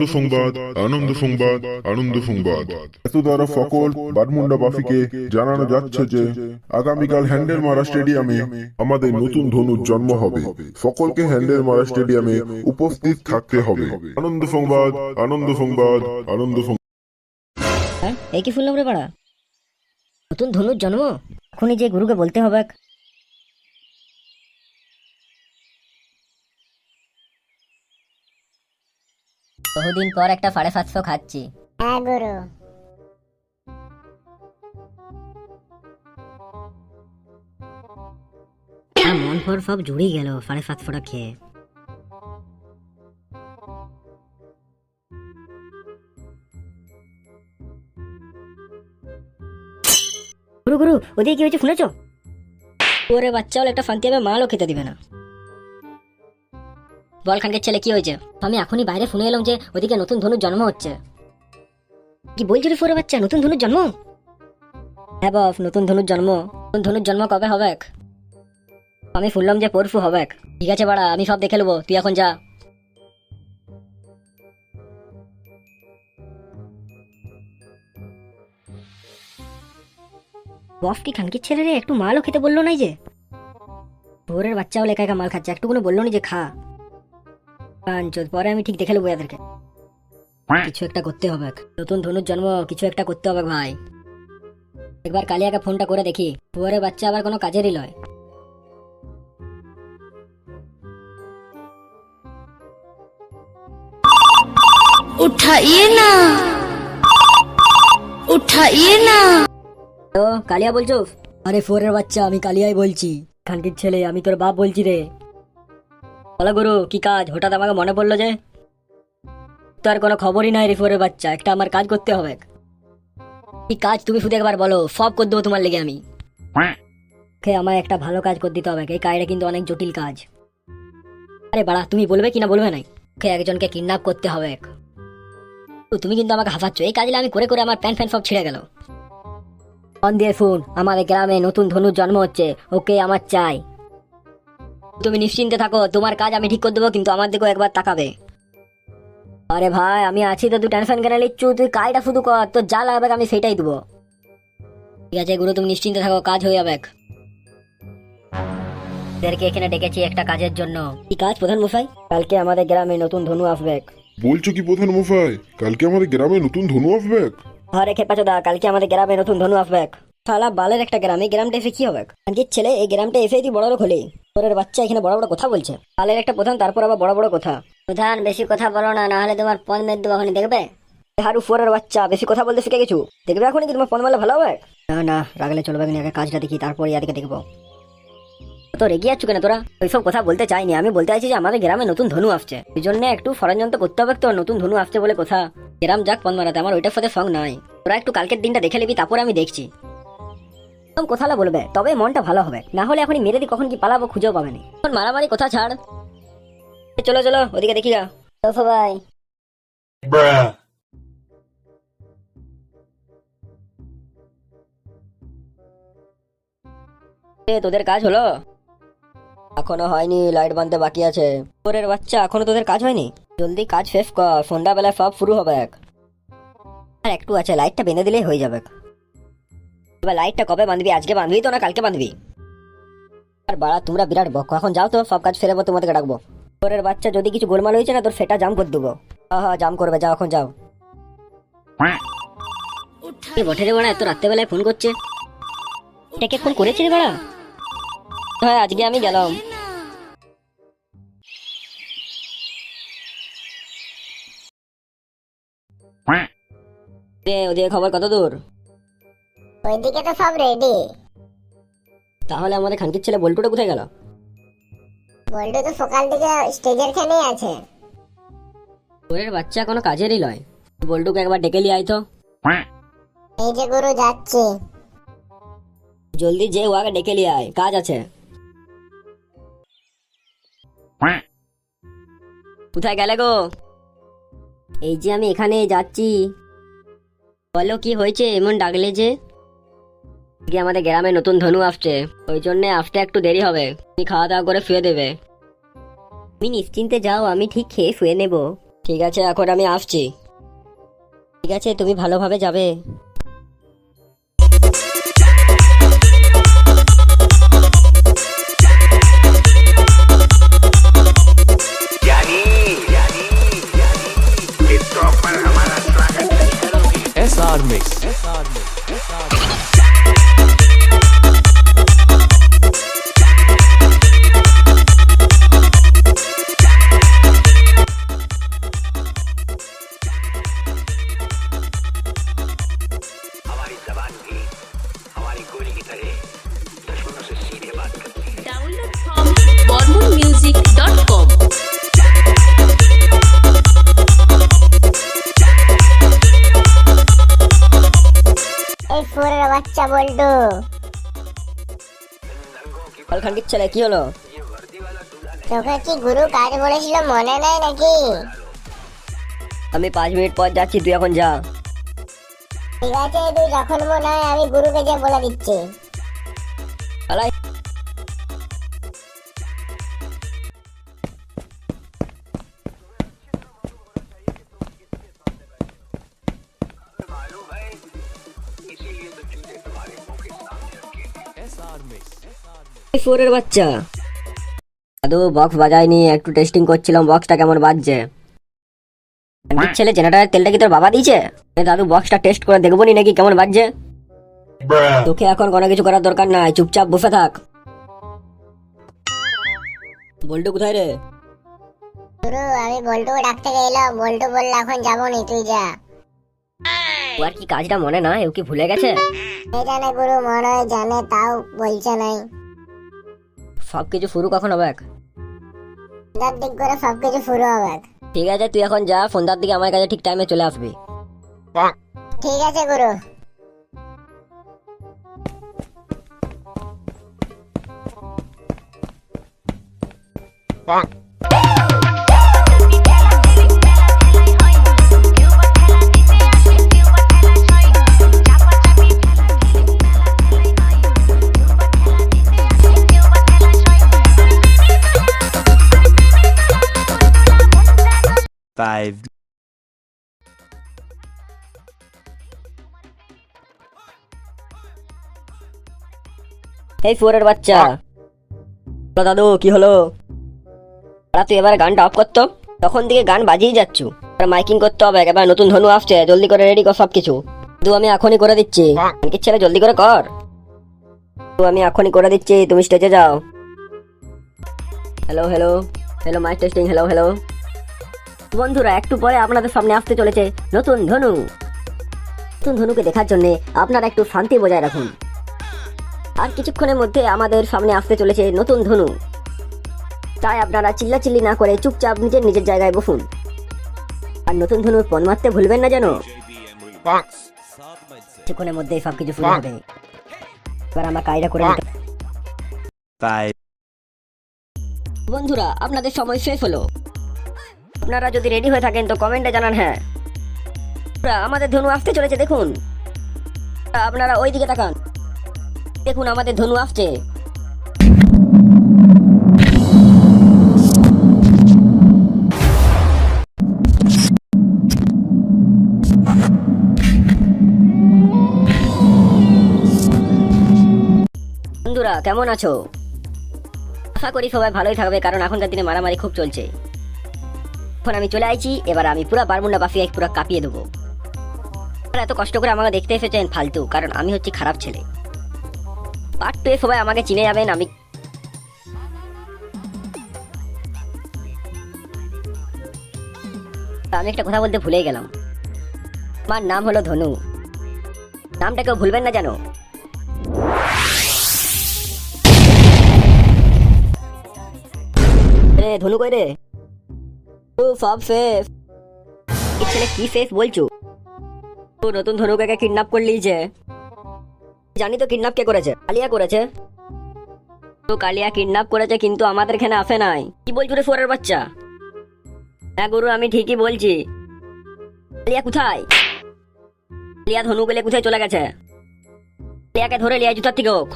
আনন্দ সংবাদ আনন্দ সংবাদ আনন্দ সংবাদ এত দ্বারা ফকল বারমুন্ডা বাফিকে জানানো যাচ্ছে যে আগামীকাল হ্যান্ডেল মারা স্টেডিয়ামে আমাদের নতুন ধনুর জন্ম হবে। সকলকে হ্যান্ডেল মারা স্টেডিয়ামে উপস্থিত থাকতে হবে। আনন্দ সংবাদ আনন্দ সংবাদ আনন্দ সংবাদ হ্যাঁ এই কি শুনলাম রে পাড়া? নতুন ধনুর জন্ম? এখনই যে গুরুকে বলতে হবে বহুদিন পর একটা সাড়ে সাতশো খাচ্ছি। হ্যাঁ গুরু। মন ফর সব জুড়েই গেল সাড়ে সাতশোটা খেয়ে। গুরু গুরু ওদিকে কি হয়েছে শুনেছো? ওরে বাচ্চা হলে একটা শান্তি হবে মালও খেতে দিবে না। বল খানকে ছেলে কি হয়েছে? আমি এখনই বাইরে শুনে এলাম যে ওদিকে নতুন ধনুর জন্ম হচ্ছে। কি বলছো রে ফোরে বাচ্চা, নতুন ধনুর জন্ম? হ্যাঁ বাপ নতুন ধনুর জন্ম। নতুন ধনুর জন্ম কবে হবে? আমি শুনলাম যে পরশু হবে। ঠিক আছে বাড়া, আমি সব দেখে নেব। তুই এখন যা। বফ কি খানকির ছেলে রে? একটু মালও খেতে বলল নাই যে? ভোরের বাচ্চাও লেখা একা মাল খাচ্ছে একটু কোনো বলল না যে খা। পাঞ্চত পরে আমি ঠিক দেখে নেব এদেরকে। হ্যাঁ। কিছু একটা করতে হবে। নতুন ধনুর জন্ম কিছু একটা করতে হবে ভাই। একবার কালিয়াকে ফোনটা করে দেখি। পুয়ারে বাচ্চা আবার কোনো কাজেরই নয় উঠাইয়ে না। উঠাইয়ে না। কালিয়া বলছো? আরে ফোরের বাচ্চা আমি কালিয়াই বলছি। খানকির ছেলে আমি তোর বাপ বলছি রে। বলো গুরু, কি কাজ? হঠাৎ আমাকে মনে পড়ল যে তোর কোনো খবরই নাই রে ফোরের বাচ্চা, একটা আমার কাজ করতে হবে। কি কাজ তুমি শুধু একবার বলো, সব করে দেবো তোমার লেগে আমি। ওকে আমার একটা ভালো কাজ করে দিতে হবে, এই কাজটা কিন্তু অনেক জটিল কাজ। আরে বাড়া, তুমি বলবে কিনা বলবে নাই? খে একজনকে কিডন্যাপ করতে হবে। তুমি কিন্তু আমাকে হাসাচ্ছ, এই কাজটা আমি করে করে আমার প্যান্ট ফ্যান সব ছিঁড়ে গেল। ফোন দিয়ে ফোন আমাদের গ্রামে নতুন ধনুর জন্ম হচ্ছে, ওকে আমার চাই। তুমি নিশ্চিন্তে থাকো তোমার কাজ আমি ঠিক করে দেবো কিন্তু আমার দিকেও একবার তাকাবে। আরে ভাই আমি আছি তো তুই টেনশন কেন নিচ্ছু? তুই কাজটা শুধু কর তোর যা লাগবে আমি সেটাই দেবো। ঠিক আছে গুরু তুমি নিশ্চিন্তে থাকো কাজ হয়ে যাবে। এদেরকে এখানে ডেকেছি একটা কাজের জন্য। কি কাজ প্রধান মশাই? কালকে আমাদের গ্রামে নতুন ধনু আসবে। বলছো কি প্রধান মুফাই কালকে আমাদের গ্রামে নতুন ধনু আসবে? আরে খেপাচো দা কালকে আমাদের গ্রামে নতুন ধনু আসবে। শালা বালের একটা গ্রাম এই গ্রামটা এসে কি হবে? আজকের ছেলে এই গ্রামটা এসেই তুই বড় বড় খোলে তোরের বাচ্চা এখানে বড় বড় কথা বলছে। বালের একটা প্রধান তারপর আবার বড় বড় কথা। প্রধান বেশি কথা বলো না নাহলে তোমার পন মেদ দেবো দেখবে। হারু ফোরের বাচ্চা বেশি কথা বলতে শিখে গেছো? দেখবে এখন কি তোমার পন মারলে ভালো হবে? না না রাগলে চলবে না আগে কাজটা দেখি তারপর ইয়াদিকে দেখব। তো রেগে যাচ্ছ কেন তোরা? ওইসব কথা বলতে চাইনি। আমি বলতে চাইছি যে আমাদের গ্রামে নতুন ধনু আসছে। এই জন্য একটু ষড়যন্ত্র করতে হবে তো নতুন ধনু আসছে বলে কথা। গ্রাম যাক পন মারাতে আমার ওইটার সাথে সঙ্গ নাই। তোরা একটু কালকের দিনটা দেখে নিবি তারপরে আমি দেখছি। এরকম কথাটা বলবে, তবে মনটা ভালো হবে। না হলে এখনই মেরে দি, কখন কি পালাবো খুঁজেও পাবে না। এখন মারামারি কথা ছাড়। চলো চলো, ওদিকে দেখি তো সবাই। তোদের কাজ হলো? এখনও হয়নি, লাইট বানতে বাকি আছে। পরের বাচ্চা, এখনও তোদের কাজ হয়নি? জলদি কাজ শেষ কর সন্ধ্যাবেলায় সব শুরু হবে আর একটু আছে, লাইটটা বেঁধে দিলেই হয়ে যাবে। এবার লাইটটা কবে বাঁধবি? আজকে বাঁধবি তো না কালকে বাঁধবি? আর বাড়া তোমরা বিরাট বক এখন যাও তো সব কাজ ফেরে তোমাদেরকে ডাকবো? তোরের বাচ্চা যদি কিছু গোলমাল হয়েছে না তোর সেটা জাম করে দেবো। হ্যাঁ জাম করবে যাও এখন যাও। বটে রে বাড়া এত রাত্রেবেলায় ফোন করছে। এটাকে ফোন করেছে রে বাড়া? হ্যাঁ আজকে আমি গেলাম। রে ওদের খবর কত দূর? ওইদিকে তো সব রেডি তাহলে আমাদের খানকির ছেলে বল্টুটা কোথায় গেল? বল্টু তো সকাল থেকে স্টেজের খানেই আছে। ওরের বাচ্চা কোনো কাজেরই লয়। বল্টুকে একবার ডেকে লিয়ে আয় তো। এই যে গুরু যাচ্ছি। জলদি যে ওয়াকে ডেকে লিয়ে আয় কাজ আছে। কোথায় গেলে গো? এই যে আমি এখানে যাচ্ছি। বলো কি হয়েছে এমন ডাকলে যে? আজকে আমাদের গ্রামে নতুন ধনু আসছে ওই জন্য আসতে একটু দেরি হবে তুমি খাওয়া দাওয়া করে শুয়ে দেবে তুমি নিশ্চিন্তে যাও আমি ঠিক খেয়ে শুয়ে নেব ঠিক আছে এখন আমি আসছি ঠিক আছে তুমি ভালোভাবে যাবে SR Mix. Download এই বাচ্চা বল্টু কি ছেলে কি হলো? তোকে কি গুরু কাজ বলেছিল মনে নাই নাকি? আমি পাঁচ মিনিট পর যাচ্ছি তুই এখন যা। ঠিক আছে তুই যখন মনে হয় আমি গুরুকে যে বলে দিচ্ছি। ফোরের বাচ্চা। দাদু বক্স বাজায়নি একটু টেস্টিং করছিলাম বক্সটা কেমন বাজছে? ছেলে জেনারেটারের তেলটা কি তোর বাবা দিয়েছে? দাদু বক্সটা টেস্ট করে দেখব নি নাকি কেমন বাজছে? তোকে এখন কোনো কিছু করার দরকার নাই চুপচাপ বসে থাক। বল্টু কোথায় রে? আমি বল্টুকে ডাকতে গেলাম বল্টু বলল এখন যাব নি তুই যা। ও আর কি কাজটা মনে না ও কি ভুলে গেছে? এই জানে গুরু মনে হয় জানে তাও বলছে নাই। সব কিছু শুরু কখন হবে যার দিক করে সবকিছু শুরু হবে ঠিক আছে তুই এখন যা সন্ধ্যার দিকে আমার কাছে ঠিক টাইমে চলে আসবি। ঠিক আছে গুরু। Five. এই ফোরের বাচ্চা। দাদু, কি হলো? ওরা তুই এবার গানটা অফ করতো? তখন থেকে গান বাজিয়ে যাচ্ছ। মাইকিং করতে হবে এবার নতুন ধনু আসছে, জলদি করে রেডি কর সবকিছু। দু আমি এখনই করে দিচ্ছি। কি ছেলে জলদি করে কর। দু আমি এখনই করে দিচ্ছি, তুমি স্টেজে যাও। Hello hello hello mike testing hello hello বন্ধুরা একটু পরে আপনাদের সামনে আসতে চলেছে নতুন ধনু। নতুন ধনুকে দেখার জন্য আপনারা একটু শান্তি বজায় রাখুন। আর কিছুক্ষণের মধ্যে আমাদের সামনে আসতে চলেছে নতুন ধনু। তাই আপনারা চিল্লাচিল্লি না করে চুপচাপ নিজের নিজের জায়গায় বসুন। আর নতুন ধনুর পণ মারতে ভুলবেন না যেন। কিছুক্ষণের মধ্যে সব কিছু শুরু হবে। এবার আমরা কায়দা করে বন্ধুরা আপনাদের সময় শেষ হলো। আপনারা যদি রেডি হয়ে থাকেন তো কমেন্টে জানান হ্যাঁ। আমাদের ধনু আসতে চলেছে, দেখুন। আপনারা ওই দিকে তাকান। দেখুন, আমাদের ধনু আসছে। বন্ধুরা, কেমন আছো? আশা করি সবাই ভালোই থাকবে, কারণ এখনকার দিনে মারামারি খুব চলছে। এখন আমি চলে আইছি, এবার আমি পুরো বারমুন্ডা বাফিয়া পুরো কাঁপিয়ে দেবো। এত কষ্ট করে আমাকে দেখতে এসেছেন ফালতু, কারণ আমি হচ্ছি খারাপ ছেলে। পার্ট টু সবাই আমাকে চিনে যাবেন, আমি আমি একটা কথা বলতে ভুলে গেলাম। আমার নাম হলো ধনু। নামটা কেউ ভুলবেন না জানো? ধনু কই রে? সব ফেস। ছেলে কি ফেস বলছো? তো নতুন ধনুকে কিডন্যাপ করলি যে জানি তো কিডন্যাপ কে করেছে। কালিয়া করেছে। তো কালিয়া কিডন্যাপ করেছে কিন্তু আমাদের এখানে আসে নাই। কি বলছো রে ফোরের বাচ্চা? হ্যাঁ গুরু, আমি ঠিকই বলছি। কালিয়া কোথায়? কালিয়া ধনু গেলে কোথায় চলে গেছে? কালিয়াকে ধরে লিয়া জুতার থেকে হোক।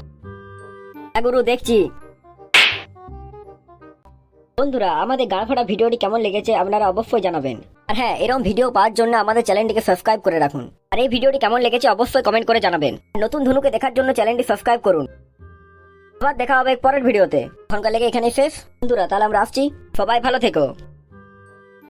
হ্যাঁ গুরু, দেখছি। বন্ধুরা, আমাদের গান ফাটা ভিডিওটি কেমন লেগেছে আপনারা অবশ্যই জানাবেন। আর হ্যাঁ এরকম ভিডিও পাওয়ার জন্য আমাদের চ্যানেলটিকে সাবস্ক্রাইব করে রাখুন। আর এই ভিডিওটি কেমন লেগেছে অবশ্যই কমেন্ট করে জানাবেন। নতুন ধনুকে দেখার জন্য চ্যানেলটি সাবস্ক্রাইব করুন। আবার দেখা হবে পরের ভিডিওতে। এখনকার লেগে এখানে শেষ। বন্ধুরা, তাহলে আমরা আসছি। সবাই ভালো থেকো।